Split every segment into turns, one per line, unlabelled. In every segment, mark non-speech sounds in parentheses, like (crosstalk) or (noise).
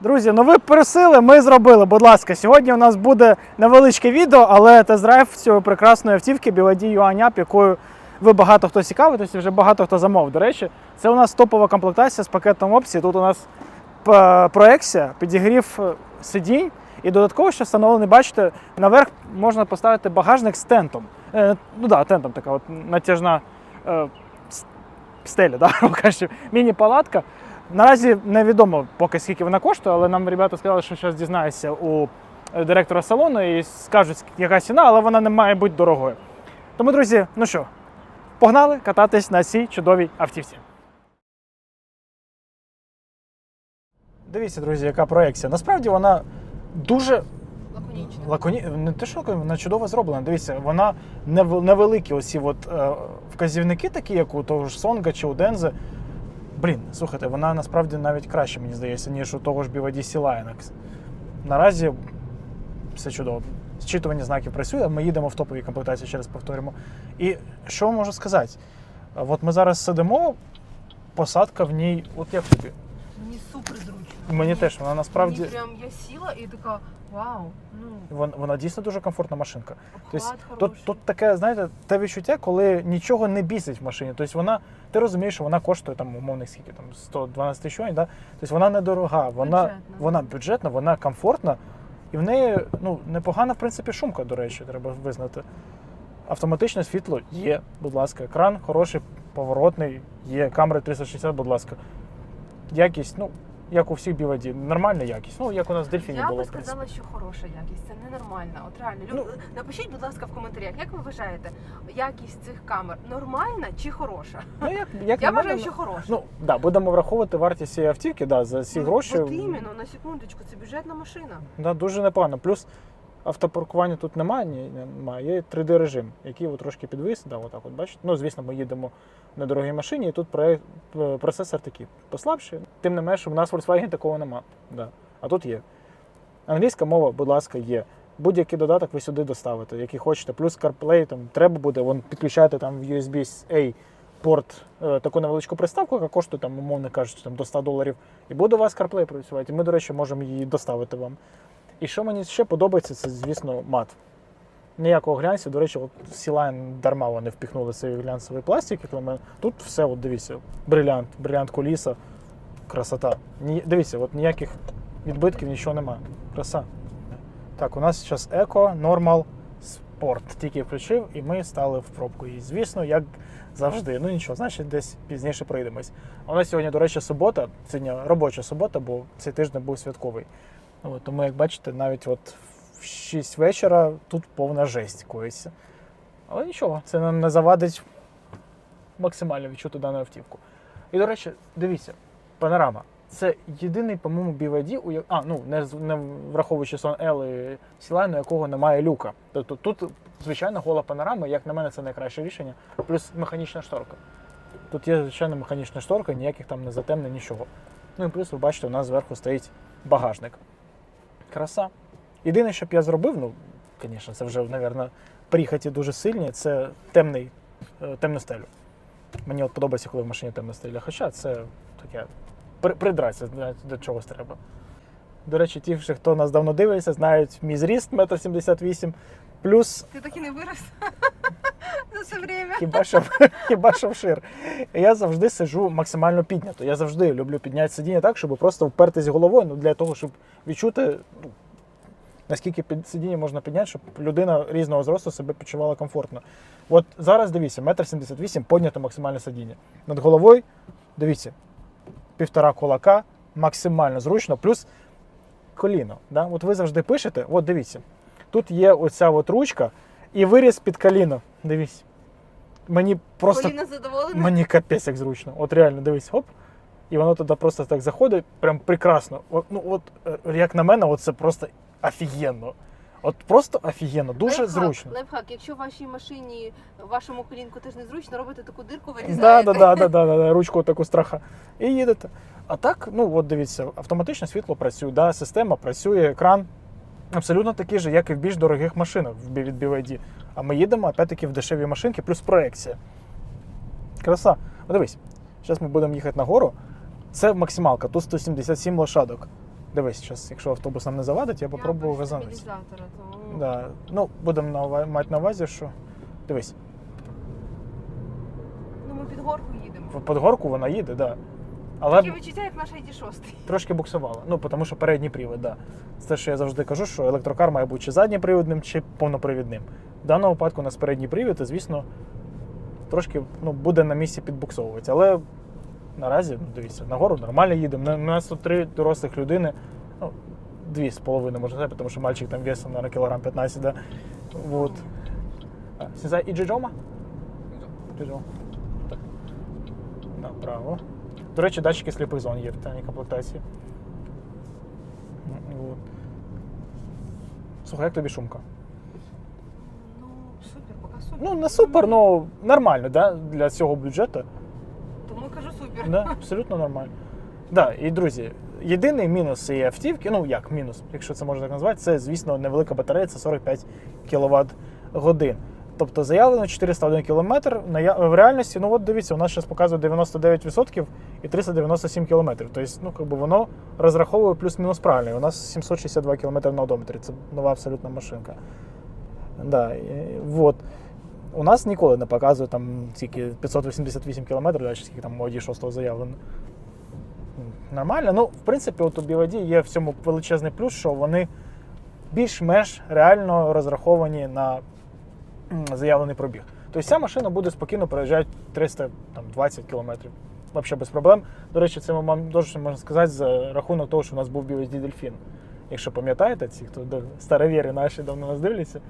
Друзі, ну ви просили, ми зробили. Будь ласка, сьогодні у нас буде невеличке відео, але тест-драйв цієї прекрасної автівки Yuan Up, якою ви багато хто цікавитесь, вже багато хто замов. До речі, це у нас топова комплектація з пакетом опцій. Тут у нас проекція, підігрів е, сидінь. І додатково, що встановлений, бачите, наверх можна поставити багажник з тентом. Е, ну да, тентом така от натяжна е, стеля, (laughs) да, міні-палатка. Наразі невідомо поки скільки вона коштує, але нам ребята сказали, що зараз дізнаються у е, директора салону і скажуть, яка ціна, але вона не має бути дорогою. Тому, друзі, ну що, погнали кататись на цій чудовій автівці. Дивіться, друзі, яка проекція. Насправді вона дуже
Лаконічно.
лаконі... не те, що вона чудово зроблена. Дивіться, вона нев- невеликі оці от, е, вказівники, такі, як у того ж Сонга чи у Дензе. Блін, слухайте, вона насправді навіть краще, мені здається, ніж у того ж BYD Linux. Наразі все чудово. Зчитування знаків працює, ми їдемо в топовій комплектації, ще раз повторюємо. І що можу сказати? От ми зараз сидимо, посадка в ній, от як тобі?
Мені
Мені теж, вона насправді.
Мені прям я сіла і така, вау, ну,
Вона, вона дійсно дуже комфортна машинка. Тобто, тут, тут таке, знаєте, те відчуття, коли нічого не бісить в машині. Тобто вона, ти розумієш, що вона коштує там умовних скільки там 112 тисяч да? Тобто вона недорога, вона
Бюджетна.
вона бюджетна, вона комфортна, і в неї ну, непогана, в принципі, шумка, до речі, треба визнати. Автоматичне світло є, будь ласка, екран хороший, поворотний, є, камери 360, будь ласка. Якість, ну, як у всіх біваді, нормальна якість. Ну, як у нас Дельфіні
Я
було,
би сказала, що хороша якість. Це ненормальна. От реально. Люб...
Ну-
Напишіть, будь ласка, в коментарях, як ви вважаєте, якість цих камер нормальна чи хороша?
Ну, як, (laughs) як
Я вважаю, що хороша.
Ну, да, будемо враховувати вартість цієї автівки, да, за ці
Ну,
гроші.
От іменно, на секундочку, це бюджетна машина.
Да, дуже непогано. Плюс автопаркування тут немає, ні, немає. Є 3D режим, який от трошки підвис. Да, отак от, бачите. Ну, звісно, ми їдемо на дорогій машині, і тут е, процесор такий послабший. Тим не менше, у нас в Volkswagen такого нема. Да. А тут є. Англійська мова, будь ласка, є. Будь-який додаток ви сюди доставите, який хочете. Плюс CarPlay там треба буде, вон підключати там в USB-A порт е, таку невеличку приставку, яка коштує там, умовно кажучи, там, до 100 доларів. І буде у вас CarPlay працювати. І ми, до речі, можемо її доставити вам. І що мені ще подобається, це, звісно, мат. Ніякого глянцю. До речі, от Сілайн дарма вони впіхнули цей глянцевий пластик. Тут все, от дивіться, брилянт, брилянт куліса, красота. Ні, дивіться, от ніяких відбитків, нічого немає. Краса. Так, у нас зараз еко, нормал, спорт. Тільки включив, і ми стали в пробку. І звісно, як завжди. Ну нічого, значить, десь пізніше пройдемось. У нас сьогодні, до речі, субота, сьогодні робоча субота, бо цей тиждень був святковий. От, тому, як бачите, навіть от в 6 вечора тут повна жесть коїться. Але нічого, це нам не завадить максимально відчути дану автівку. І, до речі, дивіться, панорама. Це єдиний, по-моєму, BYD, у я- а, ну, не, не враховуючи сон L і Сілайн, у якого немає люка. Тобто тут, звичайно, гола панорама, як на мене, це найкраще рішення, плюс механічна шторка. Тут є, звичайно, механічна шторка, ніяких там не затемнень, нічого. Ну і плюс, ви бачите, у нас зверху стоїть багажник. Краса. Єдине, що б я зробив, ну, звісно, це вже, мабуть, прихоті дуже сильні, це темний, е, темну стелю. Мені от подобається, коли в машині темна стеля. Хоча це таке при- придратися до, чогось треба. До речі, ті, хто нас давно дивиться, знають мій зріст 1,78 м. Плюс
Ти так і не вирос це время.
хіба що, (laughs) хіба що вшир. Я завжди сиджу максимально піднято. Я завжди люблю підняти сидіння так, щоб просто впертись головою, ну, для того, щоб відчути, ну, наскільки під сидіння можна підняти, щоб людина різного зросту себе почувала комфортно. От зараз дивіться, 1,78 м піднято максимальне сидіння. Над головою, дивіться, півтора кулака, максимально зручно, плюс коліно. Да? От ви завжди пишете, от дивіться, тут є оця от ручка і виріз під коліно. Дивіться. Мені просто
Коліна задоволена.
Мені капець як зручно. От реально, дивись, хоп. І воно туди просто так заходить, прям прекрасно. От, ну, от, е, як на мене, от це просто офігенно. От просто офігенно, дуже
Лайфхак,
зручно.
Лайфхак, якщо в вашій машині, вашому колінку теж незручно, робите таку дирку, вирізаєте.
да, да, да, да, да, да, ручку таку страха. І їдете. А так, ну от дивіться, автоматичне світло працює, да, система працює, екран абсолютно такий же, як і в більш дорогих машинах від BYD. А ми їдемо опять-таки в дешеві машинки, плюс проекція. Краса. Ну, дивись, зараз ми будемо їхати на гору. Це максималка, тут 177 лошадок. Дивись, зараз, якщо автобус нам не завадить, я попробую газанути. Да. Ну, будемо мати на увазі, що. Дивись,
Ну ми під горку їдемо.
в подгорку вона їде, да. Але
Таке відчуття, як наш ID6.
трошки буксувала. Ну, тому що передній привід, да. Це те, що я завжди кажу, що електрокар має бути чи задньопривідним, чи повнопривідним. В даному випадку у нас передній привід, і, звісно, трошки ну, буде на місці підбуксовуватися. Але наразі, ну, дивіться, нагору нормально їдемо. У нас тут три дорослих людини, ну, дві з половиною, можна сказати, тому що мальчик там весом на кілограм 15, да. Вот. А, Сінзай і джиджома? Джиджома. Так. Направо. До речі, датчики сліпих зон є в даній комплектації. М, Вот. Слухай, як тобі шумка?
Ну, супер, поки супер.
Ну, не супер, але нормально, да? для цього бюджету.
Тому кажу супер.
Да, (laughs) абсолютно нормально. Да, і друзі, єдиний мінус цієї автівки, ну як мінус, якщо це можна так назвати, це, звісно, невелика батарея, це 45 кВт годин. Тобто заявлено 401 км, в реальності, ну от дивіться, у нас зараз показує 99% і 397 км. Тобто, ну, как би воно розраховує плюс-мінус правильно. У нас 762 км на одометрі. Це нова абсолютно машинка. Да, і, вот. У нас ніколи не показує там тільки 588 км, да, скільки там ID 6 заявлено. Нормально. Ну, в принципі, от у BYD є в цьому величезний плюс, що вони більш-менш реально розраховані на заявлений пробіг. Тобто ця машина буде спокійно проїжджати 320 км. Взагалі без проблем. До речі, це вам дуже можна сказати за рахунок того, що у нас був білий Дельфін. Якщо пам'ятаєте, ці, хто старовіри наші давно нас дивляться,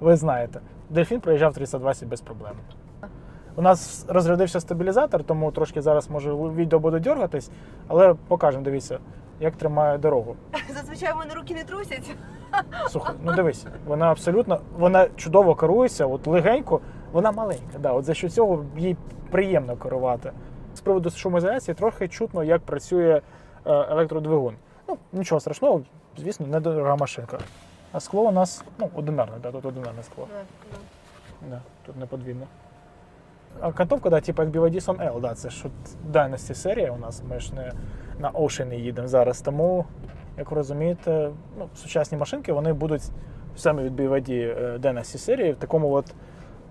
ви знаєте. Дельфін проїжджав 320 без проблем. У нас розрядився стабілізатор, тому трошки зараз може відео буде дергатись, але покажемо, дивіться, як тримає дорогу. (laughs)
Зазвичай в мене руки не трусять.
Слухай, ну дивись, вона абсолютно вона чудово керується, от легенько, вона маленька. Да, от за що цього їй приємно керувати. З приводу шумоізоляції трохи чутно, як працює е, електродвигун. Ну, нічого страшного, звісно, недорога машинка. А скло у нас ну, одинарне, да, тут одинарне скло. Да, тут не подвійне. А кантовка, да, типу як BYD L, да, це ж от Dynasty серія у нас, ми ж не на Ocean їдемо зараз. Тому, як ви розумієте, ну, сучасні машинки вони будуть саме від BYD е, Dynasty серії в такому от,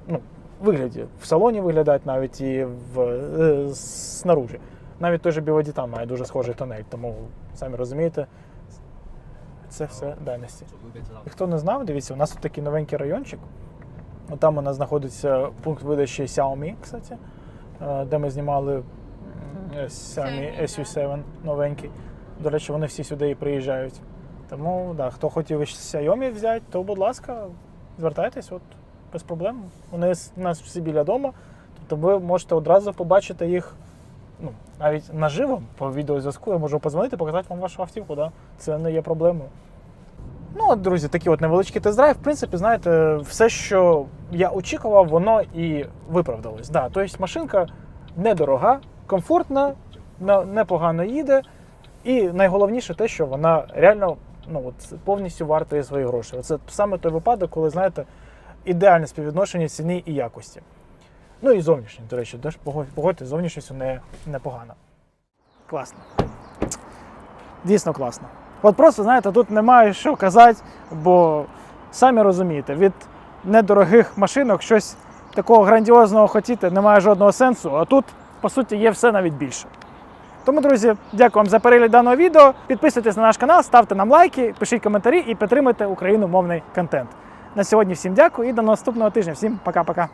ну, вигляді. В салоні виглядають навіть і в, е, снаружі. Навіть той же BYD там має дуже схожий тонель, тому самі розумієте, це все Dynasty. Хто не знав, дивіться, у нас тут такий новенький райончик. Там у нас знаходиться пункт видачі Xiaomi, кстати, е, де ми знімали Xiaomi
Xiaomi,
SU7 новенький. До речі, вони всі сюди і приїжджають. Тому, да, хто хотів Xiaomi взяти, то, будь ласка, звертайтесь, от, без проблем. Вони у нас всі біля дому. Тобто ви можете одразу побачити їх ну, навіть наживо по відеозв'язку. Я можу позвонити, показати вам вашу автівку. Да? Це не є проблемою. Ну, от, друзі, такий от невеличкий тест-драйв. В принципі, знаєте, все, що я очікував, воно і виправдалось. Да, тобто машинка недорога, комфортна, непогано їде. І найголовніше те, що вона реально ну, от, повністю вартує свої гроші. Це саме той випадок, коли, знаєте, ідеальне співвідношення ціни і якості. Ну і зовнішність, до речі, погодьте, зовнішністю не, непогано. Класно. Дійсно класно. От просто, знаєте, тут немає що казати, бо самі розумієте, від недорогих машинок щось такого грандіозного хотіти немає жодного сенсу, а тут, по суті, є все навіть більше. Тому, друзі, дякую вам за перегляд даного відео. Підписуйтесь на наш канал, ставте нам лайки, пишіть коментарі і підтримуйте україномовний контент. На сьогодні всім дякую і до наступного тижня. Всім пока-пока.